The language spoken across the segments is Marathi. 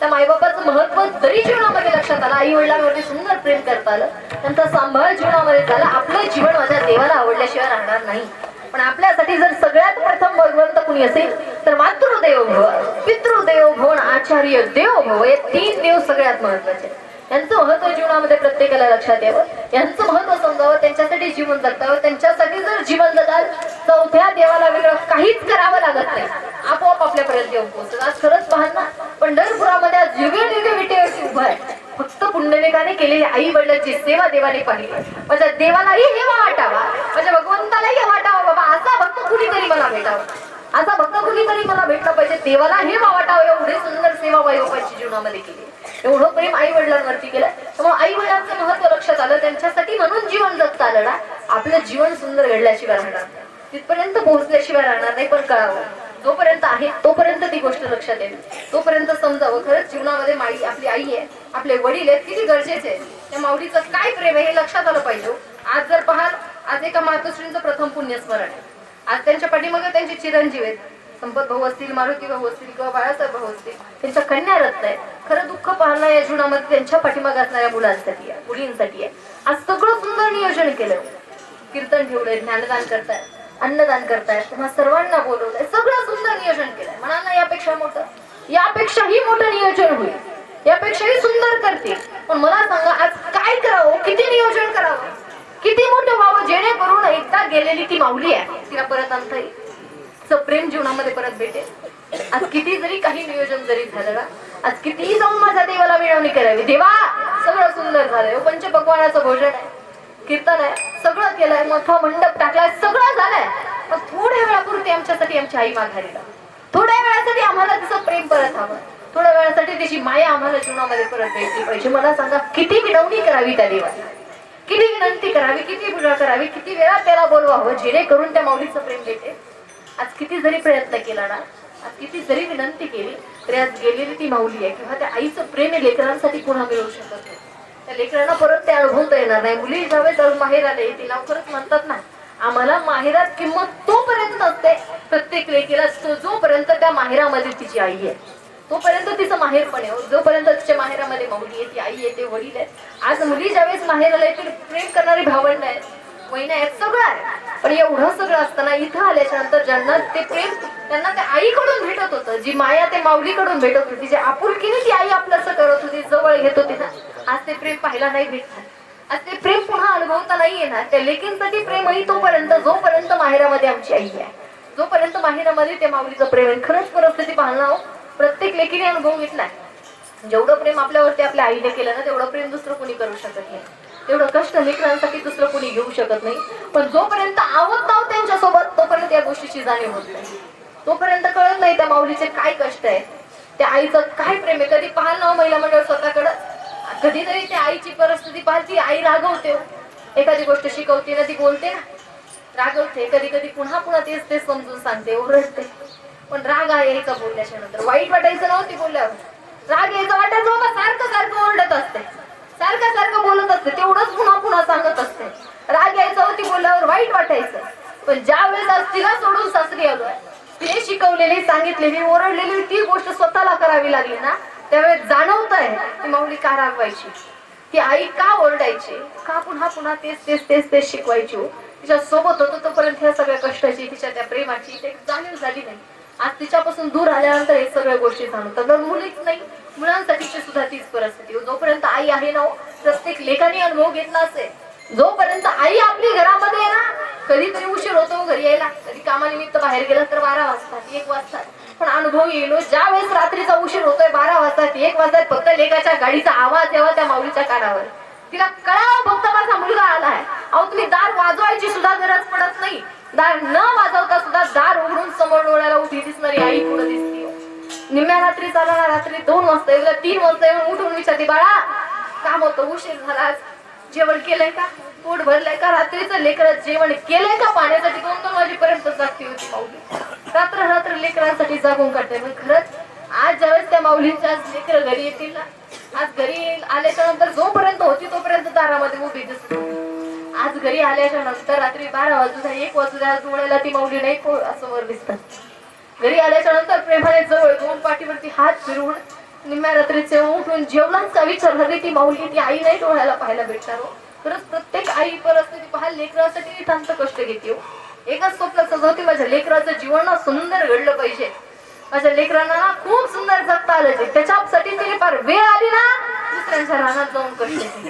त्या मायबापाचं महत्त्व जरी जीवनामध्ये लक्षात आलं आई वडिलांवरती सुंदर प्रेम करता आलं त्यांचा सांभाळ जीवनामध्ये झाला आपलं जीवन माझ्या देवाला आवडल्याशिवाय राहणार नाही. पण आपल्यासाठी जर सगळ्यात प्रथम भगवंत कुणी असेल तर मातृदेव भव पितृदेव भवन आचार्य देव भव हे तीन देव सगळ्यात महत्त्वाचे यांचं महत्त्व जीवनामध्ये प्रत्येकाला लक्षात यावं यांचं महत्त्व समजावं त्यांच्यासाठी जीवन जगतावं त्यांच्यासाठी जर जीवन जगाल चौथ्या देवाला वेगळं काहीच करावं लागत नाही. आपोआप आपल्यापर्यंत येऊन पोहोचत आज खरंच पाहाल ना पंढरपुरामध्ये आज युगे युगे विटेवरती उभा आहे. फक्त पुंडलिकाने केलेली आई वडिलांची सेवा देवाने पाहिली. माझ्या देवालाही हे वाटावा. माझ्या म्हणजे भगवंतालाही हे वाटावा बाबा असा भक्त कुणीतरी मला भेटावा. असा भक्त कुणीतरी मला भेटलं पाहिजे. देवाला हे वाटावं एवढी सुंदर सेवा वायोपाची जीवनामध्ये केली. एवढं प्रेम आई वडिलांवरती केलं. त्यामुळे आई वडिलांचं महत्त्व लक्षात आलं. त्यांच्यासाठी म्हणून जीवन जगता आलं ना. आपलं जीवन सुंदर घडल्याशिवाय राहणार तिथपर्यंत पोहोचल्याशिवाय राहणार नाही पण कळावं. जोपर्यंत आहे तोपर्यंत ती गोष्ट लक्षात येईल. तोपर्यंत समजावं. खरंच जीवनामध्ये माई आपली आई आहे आपले वडील आहेत किती गरजेचे त्या माऊलीचं काय प्रेम आहे हे लक्षात आलं पाहिजे हो. आज जर पाहाल आज एका मातोश्रींचं प्रथम पुण्यस्मरण आहे. आज त्यांच्या पाठीमागे त्यांचे चिरंजीव आहेत. संपत भाऊ असतील मारुती भाऊ असतील किंवा बाळासाहेब भाऊ असतील त्यांच्या कन्या रत्न आहे खरं दुःख पाहणं या जीवनामध्ये त्यांच्या पाठीमागे असणाऱ्या मुलांसाठी आहे मुलींसाठी आहे. आज सगळं सुंदर नियोजन केलं. कीर्तन ठेवलंय ज्ञानदान करताय अन्नदान करताय तेव्हा सर्वांना बोलवलंय. केलं सुंदर म्हणाल ना यापेक्षा मोठं. यापेक्षाही मोठं नियोजन होईल. यापेक्षाही सुंदर करते. पण मला सांगा आज काय करावं? किती नियोजन करावं? किती मोठं व्हावं? जेणेकरून एकदा गेलेली ती माऊली आहे तिला परत आणता येईल. प्रेम जीवनामध्ये परत भेटेल. आज किती जरी काही नियोजन जरी झालं ना आज कितीही जाऊन माझ्या देवाला मिळवणी करावी. देवा सगळं सुंदर झालंय. हो, भगवानाचं भोजन आहे कीर्तन आहे सगळं केलंय मोठा मंडप टाकलाय सगळं झालंय. पण थोड्या वेळापूर्वी आमच्यासाठी आमची आई माघारीला थोड्या वेळासाठी आम्हाला तिचं प्रेम परत हवं. थोड्या वेळासाठी त्याची माया आम्हाला जीवनामध्ये परत द्यायची पाहिजे. मला सांगा किती विनवणी करावी त्या देवाला? किती विनंती करावी किती पूजा करावी किती वेळा त्याला बोलवावं जेणेकरून त्या माऊलीचं प्रेम भेटेल? आज किती जरी प्रयत्न केला ना आज किती जरी विनंती केली तरी आज गेलेली ती माऊली आहे किंवा त्या आईचं प्रेम हे लेकरांसाठी पुन्हा मिळवू शकत नाही. त्या लेकरांना परत ते अनुभवता येणार नाही. मुली ज्यावेळेस तर माहेर आले तिला खरंच म्हणतात ना आम्हाला माहेरात किंमत तोपर्यंत असते प्रत्येक लेकीला जोपर्यंत त्या माहेरामध्ये तिची आई आहे तोपर्यंत तिचं माहेरपण आहे. जोपर्यंत तिच्या माहेरामध्ये माऊली आहे ती आई आहे ते वडील आहेत. आज मुली ज्यावेळेस माहेर आले तर प्रेम करणारी भावंड आहेत वहिनी आहेत सगळं आहे. पण एवढं सगळं असताना इथं आल्याच्यानंतर ज्यांना ते प्रेम त्यांना त्या आईकडून भेटत होतं. जी माया ते माऊलीकडून भेटत होती जी आपुलकीने ती आई आपलं करत होती जवळ घेत होती ना आज ते प्रेम पाहायला नाही भेटणार. आज ते प्रेम पुन्हा अनुभवता नाही येणार. त्या लेकींसाठी प्रेमही तोपर्यंत जोपर्यंत माहेरामध्ये आमची आई आहे. जोपर्यंत माहिरामध्ये त्या माऊलीचं प्रेम आहे खरंच परिस्थिती पाहणं हो, प्रत्येक लेकीने अनुभव घेतलाय. जेवढं प्रेम आपल्यावरती आपल्या आईने केलं ना तेवढं प्रेम दुसरं कोणी करू शकत नाही. तेवढं कष्ट लेकरांसाठी दुसरं कोणी घेऊ शकत नाही. पण जोपर्यंत आवत नाव त्यांच्यासोबत तोपर्यंत या गोष्टीची जाणीव होत नाही. तोपर्यंत कळत नाही त्या माऊलीचे काय कष्ट आहे. त्या आईचं काय प्रेम आहे. कधी पाहाल ना हो, महिला मंडळ स्वतःकडं. कधीतरी त्या आईची परिस्थिती पाहती आई रागवते हो. एखादी गोष्ट शिकवते ना ती बोलते ना. रागवते कधी कधी पुन्हा पुन्हा तेच तेच समजून सांगते ओरडते. पण राग आहे एका बोलल्याच्या नंतर वाईट वाटायचं नव्हती बोलल्यावर. राग यायचं वाटायचं बाबा सारखं सारखं ओरडत असते. सारखं सारखं बोलत असते तेवढंच पुन्हा पुन्हा सांगत असते. राग यायचं होती बोलल्यावर वाईट वाटायचं. पण ज्या वेळेस तिला सोडून सासरी आलोय तिने शिकवलेली सांगितलेली ओरडलेली ती गोष्ट स्वतःला करावी लागली ना त्यावेळेस जाणवत आहे ती माऊली का रागवायची. ती आई का ओरडायची? का पुन्हा पुन्हा तेच तेच तेच तेच शिकवायची हो? तिच्या सोबत होतो तोपर्यंत ह्या सगळ्या कष्टाची तिच्या त्या प्रेमाची ते जाणीव झाली नाही. आज तिच्यापासून दूर आल्यानंतर हे सगळ्या गोष्टी जाणवतात. तर मुलीच नाही मुलांसाठीची सुद्धा तीच परिस्थिती. जोपर्यंत आई आहे ना हो, प्रत्येक लेखाने अनुभव घेतला असेल. जोपर्यंत आई आपली घरामध्ये आहे ना कधीतरी उशीर होतो हो घरी यायला. कधी कामानिमित्त बाहेर गेला तर बारा वाजतात एक वाजतात. पण अनुभव येलो हो. ज्या वेळेस रात्रीचा उशीर होतोय बारा वाजतात एक वाजतात फक्त लेखाच्या गाडीचा आवाज यावा त्या माऊलीच्या कानावर. तिला कळावं फक्त माझा मुलगा आला आहे अहो तुम्ही दार वाजवायची सुद्धा गरज पडत नाही. दार न वाजवता सुद्धा दार उघडून समोर डोळ्याला उभी दिसणारी आई पुढे दिसते निम्या निम्म्या रात्री चालला रात्री दोन वाजता येऊ तीन वाजता येऊन उठून विचारते बाळा काम होतं उशीर झाला जेवण केलंय का? पोट भरलंय का? रात्रीचं लेकरात जेवण केलंय का? पाण्यासाठी दोन दोन वाजेपर्यंत जागती होती माऊली. रात्र रात्र लेकरांसाठी जागून काढते. पण खरंच आज ज्यावेळेस त्या माऊलींच्या आज लेकर घरी येतील ना. आज घरी आल्याच्यानंतर जोपर्यंत होती तोपर्यंत दारामध्ये उभी दिसत. आज घरी आल्याच्यानंतर रात्री बारा वाजू द्या एक वाजू द्या डोळ्याला ती माऊली नाही असं वर दिसतात. घरी आल्याच्यानंतर प्रेमाने जवळ दोन पाठीवरती हात फिरवून निम्म्या रात्रीचे उठून जेवणाचा विचार झाली ती माऊली ती आई नाही डोळ्याला पाहायला भेटणार हो. खरंच प्रत्येक आई परिस्थिती पहा लेकरासाठी नितांत कष्ट घेते हो. एकच स्वप्न सजवते माझ्या लेकराचं जीवन सुंदर घडलं पाहिजे. माझ्या लेकरांना ना खूप सुंदर जगता आलं त्याच्यासाठी तिने फार वेळ आली ना. दुसऱ्यांच्या रानात जाऊन कष्ट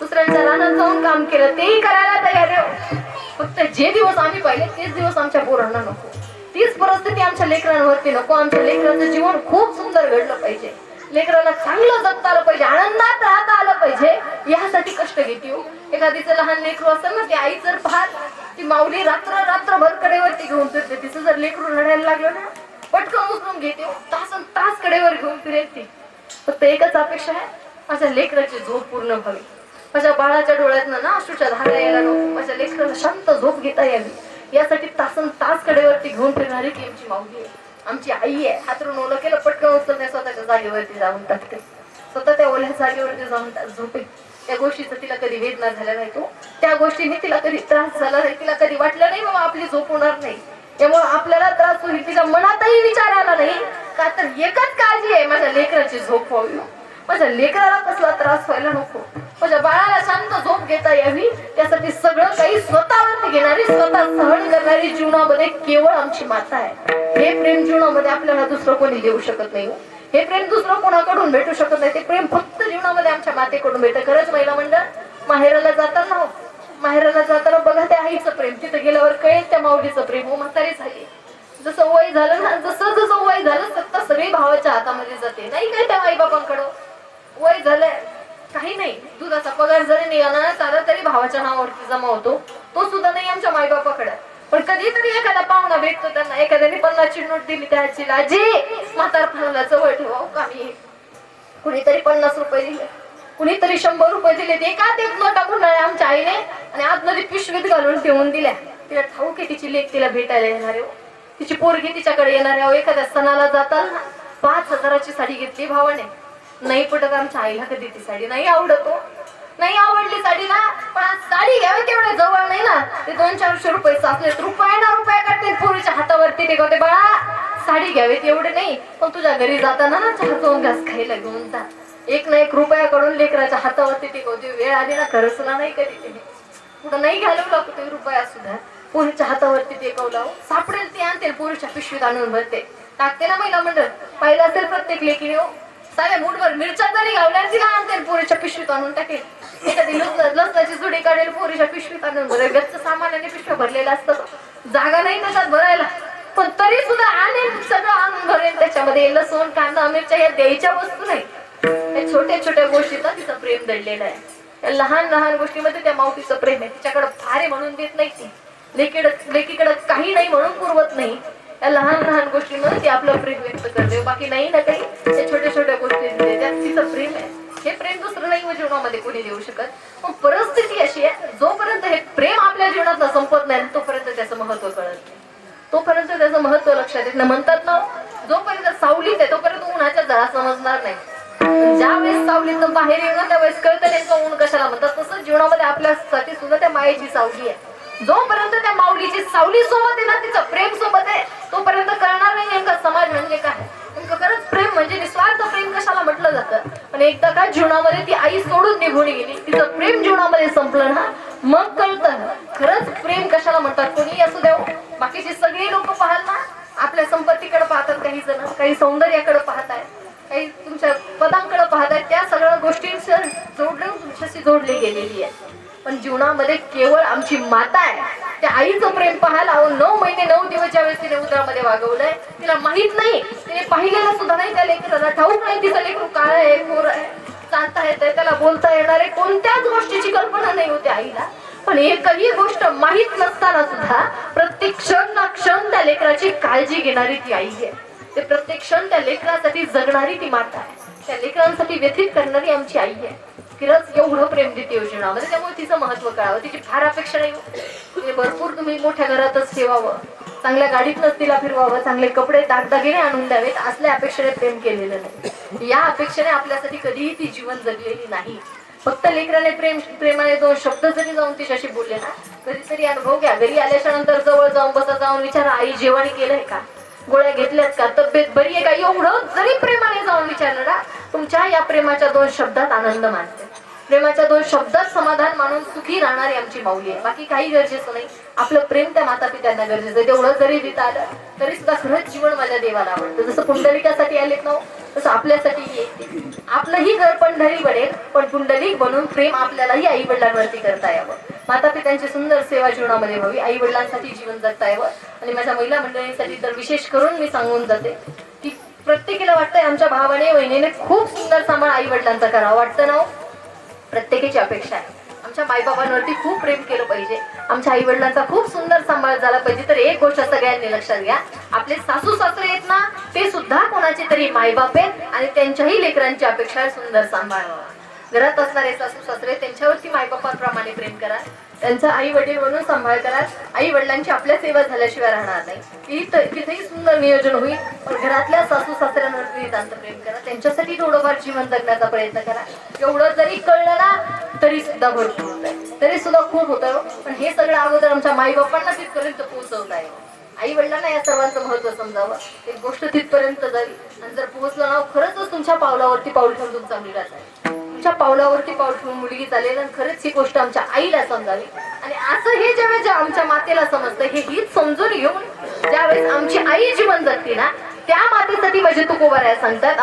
दुसऱ्यांच्या रानात जाऊन काम केलं. तेही करायला तयार आहे. फक्त जे दिवस आम्ही पाहिले तेच दिवस आमच्या पोरांना नको. तीच परिस्थिती आमच्या लेकरांवरती नको. आमच्या लेकरांचं जीवन खूप सुंदर घडलं पाहिजे. लेकराला चांगलं जगता आलं पाहिजे. आनंदात राहता आलं पाहिजे. यासाठी कष्ट घेते हो. एखादीचं लहान लेकरू असेल ना ती आई जर पाहत ती माऊली रात्र रात्रभर कडेवरती घेऊन फिरते. तिचं जर लेकरू रडायला लागलं ना पटकन उचलून घेते. हो. तासन तास कडेवर घेऊन फिरेल ती फक्त एकच अपेक्षा आहे माझ्या लेकराची झोप पूर्ण व्हावी. माझ्या बाळाच्या डोळ्यातनं ना अश्रूच्या धारा यायला नको. माझ्या लेकराला शांत झोप घेता यावी. यासाठी तासन तास कडेवरती घेऊन फिरणारी ती आमची माऊली आहे. आमची आई आहे. हातरून ओलं केलं पटकन उचलणे स्वतःच्या जागेवरती जाऊन टाकते. स्वतः त्या ओल्या जागेवरती जाऊन झोपे. त्या गोष्टीचा तिला कधी वेदना झाल्या नाही तो. त्या गोष्टीने तिला कधी त्रास झाला नाही. तिला कधी वाटलं नाही बाबा आपली झोप होणार नाही. त्यामुळे आपल्याला त्रास होईल. तिच्या मनातही विचार आला नाही. का तर एकच काळजी आहे माझ्या लेकराची झोप व्हावी माझ्या लेकराला कसला त्रास व्हायला नको. माझ्या बाळाला शांत झोप घेता यावी. त्यासाठी सगळं काही स्वतःवरती घेणारी स्वतः सहन करणारी जीवनामध्ये केवळ आमची माता आहे. हे प्रेम जीवनामध्ये आपल्याला दुसरं कोणी देऊ शकत नाही. हे प्रेम दुसरं कोणाकडून भेटू शकत नाही. ते प्रेम फक्त जीवनामध्ये आमच्या मातेकडून भेटत. खरंच महिला मंडळ माहेराला जाताना हो. माहेराला जाताना बघा त्या आईचं प्रेम. तिथं गेल्यावर कळेल त्या माऊलीचं प्रेम. हो म्हातारी झाली. जसं वय झालं ना जसं जसं वय झालं सत्ता सगळी भावाच्या हातामध्ये जाते. नाही काय त्या आईबाबांकडं? वय झालंय. काही नाही. दुधाचा पगार जरी निघाला ना चालला तरी भावाच्या नावावरती जमा होतो. तो सुद्धा नाही आमच्या माईबापाकडे पण कधीतरी एखादा पाहुणा भेटतो त्यांना. एखाद्याने पन्नासची नोट दिली त्या आजीला आजी म्हातारपणाला जवळ ठेवा हो कामी कुणीतरी पन्नास रुपये दिले. कुणीतरी शंभर रुपये दिले ते एका ते नोटा टाकून आमच्या आईने? आणि आतमध्ये पिशवीत घालून ठेवून दिल्या. तिला ठाऊक आहे तिची लेख तिला भेटायला येणार आहे हो. तिची पोरगी तिच्याकडे येणार आहे अहो, एखाद्या सणाला जाताना पाच हजाराची साडी घेतली भावाने. नाही पटत आमच्या आईला कधी ती साडी. नाही आवडत हो. नाही आवडली साडी ना पण साडी घ्यावी तेवढ्या जवळ नाही ना. ते दोन चारशे रुपये साचले रुपये ना रुपये काढते पोरीच्या हातावरती. ते होते बाळा साडी घ्यावी तेवढे नाही. पण तुझ्या घरी जाताना ना चहा दोन घास खायला घेऊन जा. एक ना एक रुपया कडून लेकराच्या हातावरती टिकवते वेळ आली ना खरंच नाही कधी ते. कुठं नाही घालवला कुठे रुपया सुद्धा पोरीच्या हातावरती टेकवला सापडेल ते आणते पोरीच्या पिशवीत आणून भरते. टाकते ना महिला मंडळ. पाहिलं असेल प्रत्येक लेकीने हो. साऱ्या मूठभर मिरच्या जरी घावल्या तिला आणते पोरीच्या पिशवीत आणून टाकेल. एखादी लस लसणाची जुडी काढेल पोरीच्या पिशवीत आणून भरेल. व्यस्त सामान्याने पिशव्या भरलेल्या असतात. जागा नाही त्याच्यात भरायला. पण तरी सुद्धा आणेल सगळं आणून भरेल. त्याच्यामध्ये लसूण कांदा मिरच्या या द्यायच्या वस्तू नाही. त्या छोट्या छोट्या गोष्टीचा तिचं प्रेम दडलेलं आहे. त्या लहान लहान गोष्टीमध्ये त्या मावतीचं प्रेम आहे. तिच्याकडे फारे म्हणून देत नाही ती. लेकीड लेकीकडं काही नाही म्हणून पुरवत नाही. त्या लहान लहान गोष्टीमध्ये ती आपलं प्रेम व्यक्त करते. बाकी नाही ना काही. त्या छोट्या छोट्या गोष्टी त्यात तिचं प्रेम आहे. हे प्रेम दुसरं नाही जीवनामध्ये कोणी देऊ शकत. मग परिस्थिती अशी आहे जोपर्यंत हे प्रेम आपल्या जीवनात संपत नाही तोपर्यंत त्याचं महत्त्व कळत नाही. तोपर्यंत त्याचं महत्त्व लक्षात येत नाही. म्हणतात ना जोपर्यंत सावलीत आहे तोपर्यंत उन्हाच्या झळा समजणार नाही. ज्या वेळेस सावलीतून बाहेर येणं त्यावेळेस कळतं नेमकं ऊन कशाला म्हणतात. तसं जीवनामध्ये आपल्यासाठी सुद्धा त्या मायेची सावली आहे. जोपर्यंत त्या माऊलीची सावली सोबत आहे ना तिचं प्रेम सोबत आहे तोपर्यंत कळणार नाही नेमका समाज म्हणजे काय. नेमकं खरंच प्रेम म्हणजे निस्वार्थ प्रेम कशाला म्हटलं जातं? पण एकदा का जीवनामध्ये ती आई सोडून निघून गेली तिचं प्रेम जीवनामध्ये संपलं ना मग कळतं खरंच प्रेम कशाला म्हणतात? कोणी असू द्या हो. बाकीचे बाकीची सगळी लोक पाहाल ना आपल्या संपत्तीकडे पाहतात काही जण काही सौंदर्याकडे पाहतात आहेत काही तुमच्या पदांकडे पाहताय त्या सगळ्या गोष्टींशी जोडलं तुमच्याशी जोडली गेलेली आहे. पण जीवनामध्ये केवळ आमची माता आहे. त्या आईचं प्रेम पाहायला नऊ महिने नऊ दिवस ज्या वेळेस तिने उदरामध्ये वागवलंय तिला माहीत नाही. तिने पाहिलेलं सुद्धा नाही त्या लेकराला ठाऊक नाही तिचं लेकरू काळ आहे गोर आहे चालता येत त्याला बोलता येणार आहे. कोणत्याच गोष्टीची कल्पना नाही होती आईला. पण एकही गोष्ट माहीत नसताना सुद्धा प्रत्येक क्षण ना क्षण त्या लेकराची काळजी घेणारी ती आई आहे. ते प्रत्येक क्षण त्या लेकरासाठी जगणारी ती माता आहे. त्या लेकरांसाठी व्यथित करणारी आमची आई आहे. तिलाच एवढं प्रेम देते हो जीवनामध्ये त्यामुळे तिचं महत्त्व कळावं. तिची फार अपेक्षा नाही हो. म्हणजे भरपूर तुम्ही मोठ्या घरातच ठेवावं. चांगल्या गाडीतनच तिला फिरवावं चांगले कपडे दागदागिने आणून द्यावेत असल्या अपेक्षेने प्रेम केलेलं नाही. या अपेक्षेने आपल्यासाठी कधीही ती जीवन जगलेली नाही. फक्त लेकराने प्रेम प्रेमाने दोन शब्द जरी जाऊन तिच्याशी बोलले ना कधीतरी अनुभव घ्या. घरी आल्याच्यानंतर जवळ जाऊन बसा जाऊन विचारा आई जेवण केलंय का? गोळ्या घेतल्यात का? तब्येत बरी आहे का? एवढं जरी प्रेमाने जाऊन विचारलं ना तुमच्या या प्रेमाच्या दोन शब्दात आनंद मानते. प्रेमाच्या दोन शब्दात समाधान मानून सुखी राहणारी आमची माऊली आहे. बाकी काही गरजेचं नाही. आपलं प्रेम त्या माता पित्यांना गरजेचं तेवढं जरी देता आलं तरी सुद्धा खरंच जीवन माझ्या देवाला आवडतं. जसं पुंडलिकासाठी आलेत ना हो, तसं आपल्यासाठी येते आपलंही घर पंढरी बनेल पण पुंडलिक बनून प्रेम आपल्यालाही आई वडिलांवरती करता यावं. माता पित्यांची सुंदर सेवा जीवनामध्ये व्हावी आई वडिलांसाठी जीवन जगता यावं. आणि माझ्या महिला मंडळींसाठी तर विशेष करून मी सांगून जाते की प्रत्येकीला वाटतंय आमच्या भावाने वहिनीने खूप सुंदर सांभाळ आई वडिलांचा करावा. वाटतं ना हो? प्रत्येकीची प्रत्येकाची अपेक्षा आहे. आमच्या माईबाबांवरती खूप प्रेम केलं पाहिजे. आमच्या आई वडिलांचा खूप सुंदर सांभाळ झाला पाहिजे. तर एक गोष्ट सगळ्यांनी लक्षात घ्या. आपले सासू सासरे आहेत ना ते सुद्धा कोणाचे तरी मायबाप आहेत आणि त्यांच्याही लेकरांची अपेक्षा सुंदर सांभाळ व्हावा. घरात असणारे सासू सासरे त्यांच्यावरती मायबापांप्रमाणे प्रेम करा. त्यांचा आई वडील म्हणून सांभाळ करा. आई वडिलांची आपल्या सेवा झाल्याशिवाय राहणार नाही. कितीही तिथेही सुंदर नियोजन होईल. पण घरातल्या सासू सासऱ्यांवरती नितांत प्रेम करा. त्यांच्यासाठी थोडंफार जीवन जगण्याचा प्रयत्न करा. एवढं जरी कळलं ना तरी सुद्धा भरपूर होत आहे. तरी सुद्धा खूप होतं हो. पण हे सगळं अगोदर आमच्या माईबापांना तिथपर्यंत पोहोचवत आहे आई वडिलांना या सर्वांचं महत्त्व समजावं. एक गोष्ट तिथपर्यंत जावी आणि जर पोहोचलं ना खरंच तुमच्या पावलावरती पाऊल ठेवून तुमचा मुलगा जाईल. तुमच्या पावलावरती पाऊल ठेवून मुलगी चालेल आणि खरंच ही गोष्ट आमच्या आईला समजावी. आणि असं हे ज्यावेळेस ज्या आमच्या मातेला समजतं हे हीच समजून घेऊन ज्यावेळेस आमची आई जीवन जगते ना त्या मातेसाठी माझे तुकोबाराया सांगतात